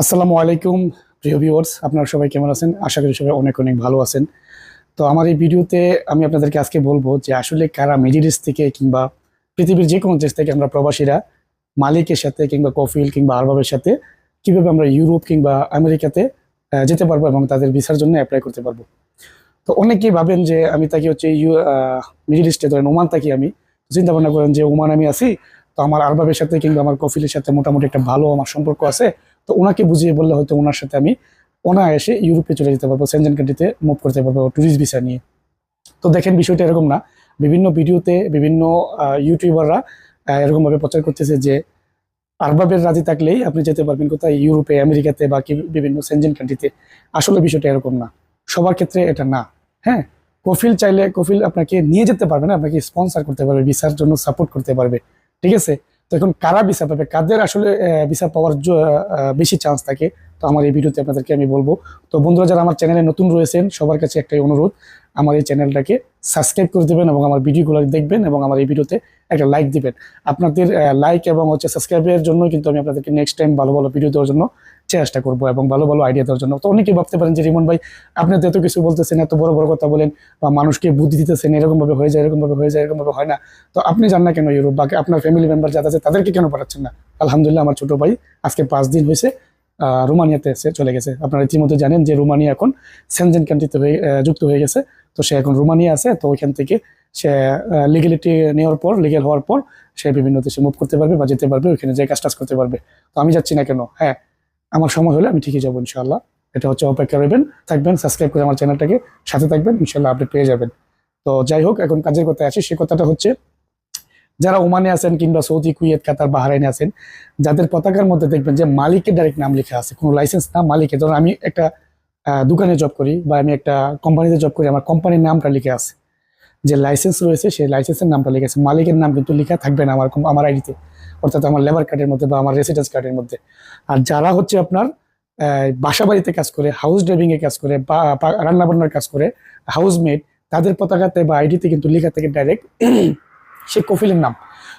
আসসালামু আলাইকুম, প্রিয় ভিউয়ার্স আপনারা সবাই কেমন আছেন? আশা করি সবাই অনেক অনেক ভালো আছেন। তো আমার এই ভিডিওতে আমি আপনাদেরকে আজকে বলব যে আসলে কারা মিডিল ইস্ট থেকে কিংবা পৃথিবীর যে কোনো দেশ থেকে আমরা প্রবাসীরা মালিকের সাথে কিংবা কফিল কিংবা আরবাবের সাথে কীভাবে আমরা ইউরোপ কিংবা আমেরিকাতে যেতে পারব এবং তাদের ভিসার জন্য অ্যাপ্লাই করতে পারব। তো অনেকেই ভাবেন যে আমি তাকে হচ্ছে ইউ মিডিল ইস্টে ধরেন ওমান থাকি আমি। চিন্তা ভাবনা করেন যে ওমান আমি আছি, তো আমার আরবাবের সাথে কিংবা আমার কফিলের সাথে মোটামুটি একটা ভালো আমার সম্পর্ক আছে। তো ওনাকে বুঝিয়ে বললে হয়তো ওনার সাথে আমি অনায়াসে ইউরোপে চলে যেতে পারব সেনজেন কান্ট্রিতে মুভ করতে পারব ট্যুরিস্ট ভিসা নিয়ে। তো দেখেন বিষয়টা এরকম না। বিভিন্ন ভিডিওতে বিভিন্ন ইউটিউবাররা এরকমভাবে প্রচার করতেছে যে আরবাবের রাজি থাকলেই আপনি যেতে পারবেন কোথায়? ইউরোপে, আমেরিকাতে বা বিভিন্ন সেনজেন কান্ট্রিতে আসলে বিষয়টা এরকম না। সবার ক্ষেত্রে এটা না। হ্যাঁ কফিল চাইলে কফিল আপনাকে নিয়ে যেতে পারবে না, আপনাকে স্পন্সর করতে পারবে ভিসার জন্য সাপোর্ট করতে পারবে। ঠিক আছে? তো এখন কারা ভিসা পাবে? কাদের আসলে ভিসা পাওয়ার বেশি চান্স থাকে? তো আমার এই ভিডিওতে আপনাদেরকে আমি বলব। তো বন্ধুরা, যারা আমার চ্যানেলে নতুন রয়েছেন, সবার কাছে একটাই অনুরোধ আমার এই চ্যানেলটাকে সাবস্ক্রাইব করে দেবেন এবং আমার ভিডিওগুলো দেখবেন এবং আমার এই ভিডিওতে একটা লাইক দিবেন। আপনাদের লাইক এবং হচ্ছে সাবস্ক্রাইবের জন্য কিন্তু আমি আপনাদেরকে নেক্সট টাইম ভালো ভালো ভিডিও দেওয়ার জন্য চেষ্টা করব এবং ভালো ভালো আইডিয়া দেওয়ার জন্য। তো অনেকেই ভাবতে পারেন যে, রিমন ভাই, আপনি এত কিছু বলতেছেন, এত বড় বড় কথা বলেন বা মানুষকে বুদ্ধি দিতেছেন, এরকমভাবে হয়ে যায়, এরকমভাবে হয়ে যায়, এরকমভাবে হয় না। তো আপনি জান না কেন, ইউরোপ বাকি আপনার ফ্যামিলি মেম্বার যারা আছে, তাদেরকে কেন পাঠাচ্ছেন না? আলহামদুলিল্লাহ, আমার ছোট ভাই আজকে পাঁচ দিন হয়েছে। রোমানিয়াতে চলে গেছে। আপনারা ইতিমধ্যে জানেন যে রোমানিয়া এখন সেনজেন কান্ট্রিতে হয়ে যুক্ত হয়ে গেছে। তো সে এখন রোমানিয়া আছে, তো ওইখান থেকে সে লিগেলিটি নেওয়ার পর লিগেল হওয়ার পর সে বিভিন্ন দেশে মুভ করতে পারবে বা যেতে পারবে, ওইখানে যে কাজ টাজ করতে পারবে। তো আমি যাচ্ছি না কেন? হ্যাঁ আমার সময় হলে আমি ঠিকই যাব ইনশাআল্লাহ। এটা হচ্ছে অপেক্ষা রইবেন, থাকবেন সাবস্ক্রাইব করে আমার চ্যানেলটাকে সাথে থাকবেন ইনশাল্লাহ আপডেট পেয়ে যাবেন। তো যাই হোক, এখন কাজের কথায় আসি, সে কথাটা হচ্ছে যারা ওমানে আছেন কিংবা সৌদি, কুয়েত, কাতার, বাহারাইনে আছেন, যাদের পতাকার মধ্যে দেখবেন যে মালিকের ডাইরেক্ট নাম লেখা আছে। কোনো লাইসেন্স না, মালিকের। ধরুন আমি একটা দোকানে জব করি বা আমি একটা কোম্পানিতে জব করি, আমার কোম্পানির নামটা লিখে আছে। যে লাইসেন্স রয়েছে, সেই লাইসেন্সের নামটা লিখে আছে। মালিকের নাম কিন্তু লেখা থাকবে না আমার আমার আইডিতে অর্থাৎ আমার লেবার কার্ডের মধ্যে বা আমার রেসিডেন্স কার্ডের মধ্যে। আর যারা হচ্ছে আপনার বাসা বাড়িতে কাজ করে হাউস ড্রাইভিং এ কাজ করে বা রান্না বান্নার কাজ করে হাউস মেড তাদের পতাকাতে বা আইডিতে কিন্তু লেখা থাকে ডাইরেক্ট সে কফিলের নাম।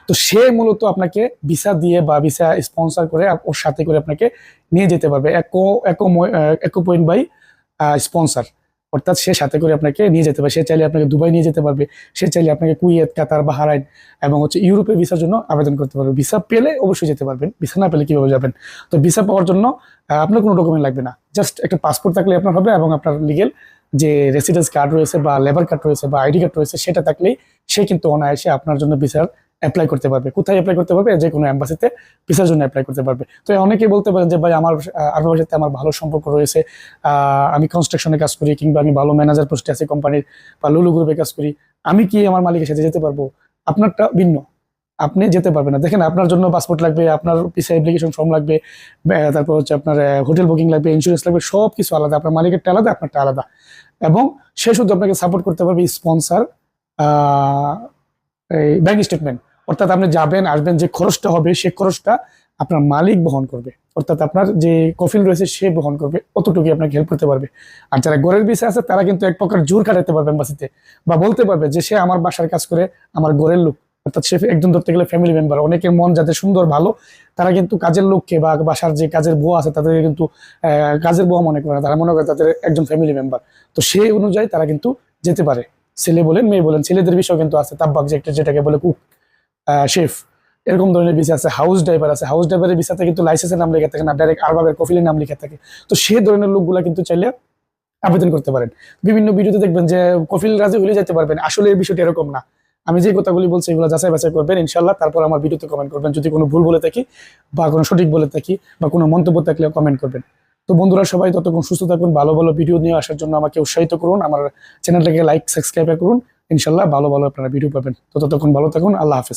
তো সে মূলত আপনাকে ভিসা দিয়ে বা ভিসা স্পন্সর করে ওর সাথে করে আপনাকে নিয়ে যেতে পারবে। একো একো একো পয়েন্ট বাই স্পন্সর অর্থাৎ সে সাথে করে আপনাকে নিয়ে যেতে পারবে। সে চাইলে আপনাকে দুবাই নিয়ে যেতে পারবে। সে চাইলে আপনাকে কুয়েত, কাতার, বাহারাইন এবং হচ্ছে ইউরোপে ভিসার জন্য আবেদন করতে পারবে। ভিসা পেলে অবশ্যই যেতে পারবেন। ভিসা না পেলে কীভাবে যাবেন? তো ভিসা পাওয়ার জন্য আপনার কোনো ডকুমেন্ট লাগবে না। জাস্ট একটা পাসপোর্ট থাকলে আপনার হবে এবং আপনার লিগেল যে রেসিডেন্স কার্ড রয়েছে বা লেবার কার্ড রয়েছে বা আইডি কার্ড রয়েছে, সেটা থাকলেই সে কিন্তু অনায়াসে আপনার জন্য ভিসার অ্যাপ্লাই করতে পারবে। কোথায় অ্যাপ্লাই করতে পারবে? যে কোনো অ্যাম্বাসিতে ভিসার জন্য অ্যাপ্লাই করতে পারবে। তো অনেকেই বলতে পারেন যে, ভাই, আমার আরবের সাথে আমার ভালো সম্পর্ক রয়েছে আমি কনস্ট্রাকশনে কাজ করি কিংবা আমি ভালো ম্যানেজার পোস্টে আছি কোম্পানির বা লুলু গ্রুপে কাজ করি। আমি কি আমার মালিকের সাথে যেতে পারব? আপনারটা ভিন্ন। আপনি যেতে পারবেন না। দেখেন, আপনার জন্য পাসপোর্ট লাগবে, আপনার পিসা অ্যাপ্লিকেশন ফর্ম লাগবে তারপর হচ্ছে আপনার হোটেল বুকিং লাগবে ইন্স্যুরেন্স লাগবে সব কিছু আলাদা। আপনার মালিকেরটা আলাদা, আপনারটা আলাদা। এবং সে শুধু আপনাকে সাপোর্ট করতে পারবে স্পন্সার এই ব্যাংক স্টেটমেন্ট অর্থাৎ আপনি যাবেন, আসবেন, যে খরচটা হবে, সে খরচটা আপনার মালিক বহন করবে। অর্থাৎ আপনার যে কফিল রয়েছে, সে বহন করবে। অতটুকুই আপনাকে হেল্প করতে পারবে। আর যারা ঘরের বিষয় আছে, তারা কিন্তু এক প্রকার জোর কাটাতে পারবে এম্বাসিতে বা বলতে পারবে যে সে আমার বাসার কাজ করে, আমার ঘরের লোক। অর্থাৎ সে একজন ধরতে গেলে ফ্যামিলি মেম্বার অনেকের মন যাদের সুন্দর, ভালো, তারা কিন্তু কাজের লোককে বা বাসার যে কাজের বুয়া আছে, তাদেরকে কিন্তু কাজের বুয়া মনে করে তারা মনে করে তাদের একজন ফ্যামিলি মেম্বার তো সেই অনুযায়ী তারা কিন্তু যেতে পারে। ছেলে বলেন, মেয়ে বলেন, ছেলেদের বিষয় কিন্তু আছে। তাব্বাক যে যেটাকে বলে কুক শেফ এরকম ধরনের ভিসা আছে। হাউস ড্রাইভার আছে। হাউস ড্রাইভারের ভিসাতে কিন্তু লাইসেন্সের নাম লেখা থাকে না ডাইরেক্ট আরবাবের কফিলের নাম লেখা থাকে। তো সেই ধরনের লোকগুলা কিন্তু চাইলে আবেদন করতে পারেন। বিভিন্ন ভিডিওতে দেখবেন যে কফিল রাজি হলে যেতে পারবেন। আসলে এই বিষয়টা এরকম না। আমি যে কথাগুলি বলছি, এগুলো যাচাই বাছাই করবেন ইনশাল্লাহ তারপর আমার ভিডিওতে কমেন্ট করবেন। যদি কোনো ভুল বলে থাকি বা কোনো সঠিক বলে থাকি বা কোনো মন্তব্য থাকলে কমেন্ট করবেন। তো বন্ধুরা, সবাই ততক্ষণ সুস্থ থাকুন, ভালো ভালো ভিডিও নিয়ে আসার জন্য আমাকে উৎসাহিত করুন, আমার চ্যানেলটাকে লাইক সাবস্ক্রাইব করুন। ইনশাল্লাহ ভালো ভালো আপনারা ভিডিও পাবেন। তো ততক্ষণ ভালো থাকুন, আল্লাহ হাফেজ।